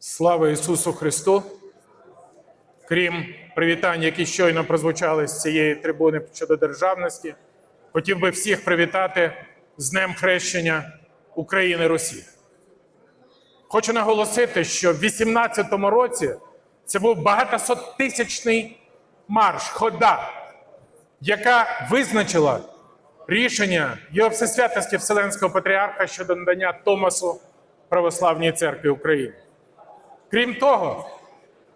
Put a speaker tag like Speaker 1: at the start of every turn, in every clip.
Speaker 1: Слава Ісусу Христу! Крім привітань, які щойно прозвучали з цієї трибуни щодо державності, хотів би всіх привітати з Днем Хрещення України Росії. Хочу наголосити, що в 18-му році це був багатосоттисячний марш, хода, яка визначила рішення його всесвятості Вселенського патріарха щодо надання Томасу Православній церкві України. Крім того,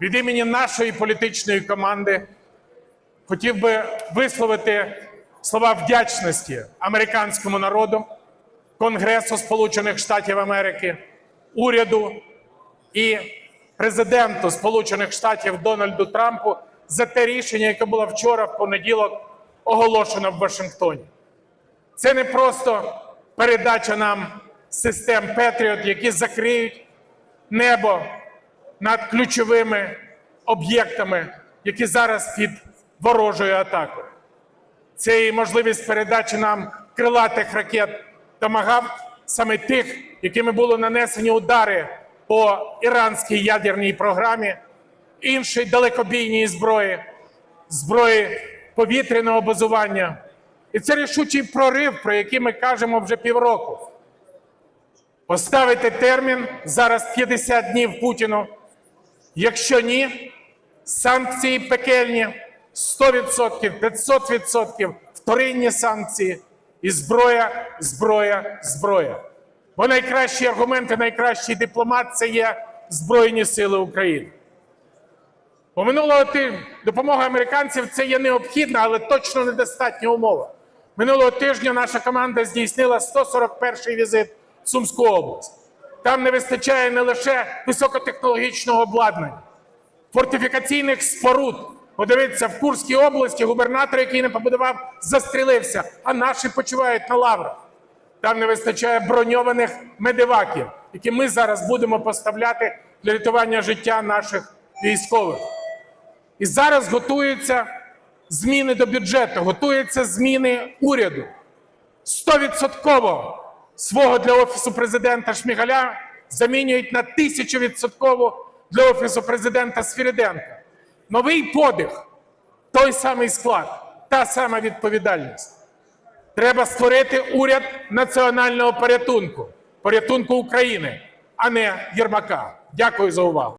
Speaker 1: від імені нашої політичної команди хотів би висловити слова вдячності американському народу, Конгресу Сполучених Штатів Америки, уряду і президенту Сполучених Штатів Дональду Трампу за те рішення, яке було вчора в понеділок оголошено в Вашингтоні. Це не просто передача нам систем Петріот, які закриють небо над ключовими об'єктами, які зараз під ворожою атакою. Це і можливість передачі нам крилатих ракет «Томагавк», саме тих, якими були нанесені удари по іранській ядерній програмі, іншої далекобійній зброї, зброї повітряного базування. І це рішучий прорив, про який ми кажемо вже півроку. Поставити термін зараз 50 днів Путіну. Якщо ні, санкції пекельні 100%, 500%, вторинні санкції і зброя, зброя, зброя. Бо найкращі аргументи, найкращий дипломат це є Збройні Сили України. Бо минулого тижня допомога американців це є необхідна, але точно недостатня умова. Минулого тижня наша команда здійснила 141-й візит в Сумську область. Там не вистачає не лише високотехнологічного обладнання, фортифікаційних споруд. Подивіться, в Курській області губернатор, який не побудував, застрілився, а наші почувають на лаврах. Там не вистачає броньованих медиваків, які ми зараз будемо поставляти для рятування життя наших військових. І зараз готуються зміни до бюджету, готуються зміни уряду. Стовідсотково свого для Офісу президента Шмігаля замінюють на тисячовідсоткову для Офісу президента Свіриденка. Новий подих, той самий склад, та сама відповідальність. Треба створити уряд національного порятунку, порятунку України, а не Єрмака. Дякую за увагу.